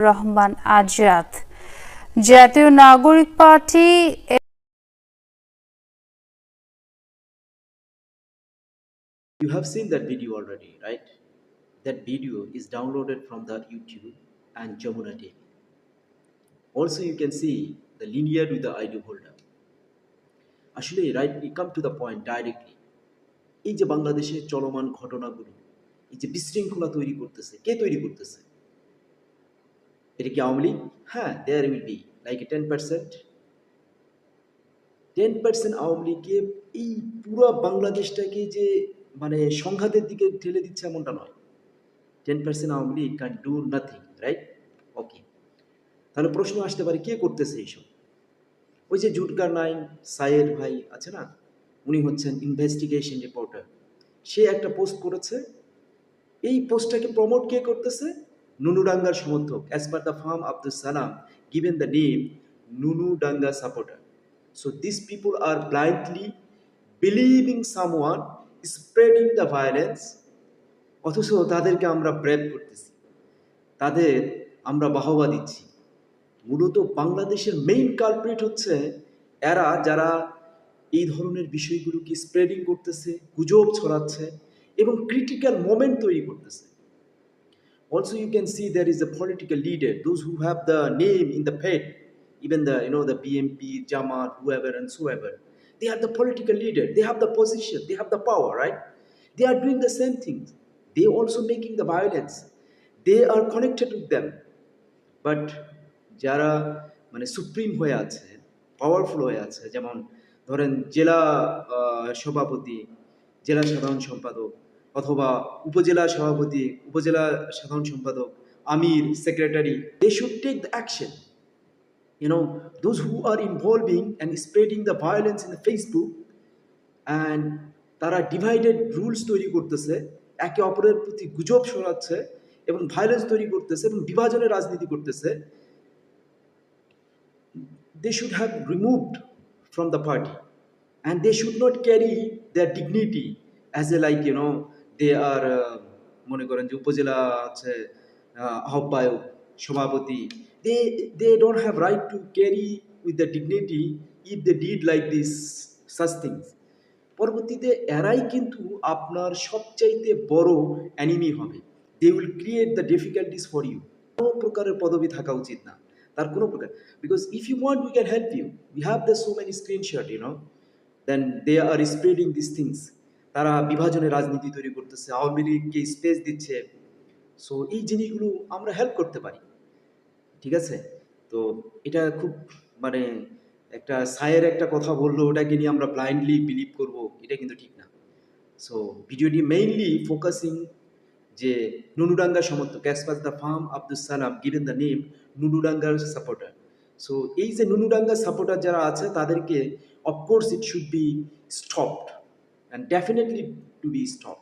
Rahman Azad Jatiya Nagorik party You have seen that video already, right? That video is downloaded from the YouTube and Jamuna TV. Also, you can see the linear with the ID holder. আসলে right come to the point directly. এই যে বাংলাদেশের চলমান ঘটনাগুলো এই যে বিশৃঙ্খলা তৈরি করতেছে কে তৈরি করতেছে এটা কি আওয়ামী লীগ? হ্যাঁ there will be like ten percent ten percent Awami লীগকে এই পুরো বাংলাদেশটাকে যে মানে সংঘাতের দিকে ঠেলে দিচ্ছে এমনটা নয়। Ten percent Awami League can do nothing right okay তাহলে প্রশ্ন আসতে পারে, কে করতেছে এইসব? ওই যে জুটকার নাইন সাইয়ের ভাই আছে না? উনি হচ্ছেন ইনভেস্টিগেশন রিপোর্টার সে একটা পোস্ট করেছে। এই পোস্টটাকে প্রমোট কে করতেছে? নুনুডাঙ্গার সমর্থক as per the firm Abdul Salam given the name Nunudanga supporter so this people are blindly believing someone spreading the violence অথচ তাদেরকে আমরা ব্রেভ করতেছি। তাদের আমরা বাহবা দিচ্ছি। মূলত বাংলাদেশের মেইন কালপ্রিট হচ্ছে এরা যারা এই ধরনের বিষয়গুলোকে স্প্রেডিং করতেছে, গুজব ছড়াচ্ছে এবং ক্রিটিক্যাল মোমেন্ট তৈরি করতেছে। Also, you can see there is a political leader, those who have the name in the pet, even the you know the BMP, Jamaat, whoever and whoever. They are the political leader. They have the position. They have the power, right? They are doing the same things. They also making the violence. They are connected with them. But যারা মানে supreme হয়ে আছে powerful হয়ে আছে যেমন ধরেন জেলা সভাপতি জেলা সাধারণ সম্পাদক অথবা উপজেলা সভাপতি, উপজেলা সাধারণ সম্পাদক, আমির, secretary they should take the action you know those who are involving and spreading the violence in the Facebook and তারা ডিভাইডেড রুলস তৈরি করতেছে, একে অপরের প্রতি গুজব শোনাচ্ছে এবং ভায়োলেন্স তৈরি করতেছে এবং বিভাজনের রাজনীতি করতেছে they should have removed from the party and they should not carry the dignity as a like you are uh, মনে করেন যে উপজেলা আছে আহ, আহ্বায়ক সভাপতি they they don't have right to carry with the dignity if they did like this such things. পরবর্তীতে এরাই কিন্তু আপনার সবচাইতে বড় অ্যানিমি হবে। They will create the difficulties for you কোনো প্রকারের পদবি থাকা উচিত না। তার কোনো প্রকার because if you want we can help you we have the so many screenshot you know then they are spreading this things তারা বিভাজনের রাজনীতি তৈরি করতেছে, আওয়ামী লীগকে স্পেস দিচ্ছে। সো এই জিনিসগুলো আমরা হেল্প করতে পারি। ঠিক আছে? তো এটা খুব মানে একটা সায়ের একটা কথা বলল, ওটাকে নিয়ে আমরা ব্লাইন্ডলি বিলিভ করব, এটা কিন্তু ঠিক না। সো ভিডিওটি মেইনলি ফোকাসিং যে নুনুডাঙ্গার সমর্থক as the firm Abdul Salam given the name নুনুডাঙ্গার supporter so এই যে নুনুডাঙ্গার সাপোর্টার যারা আছে, তাদেরকে of course it should be stopped and definitely to be stop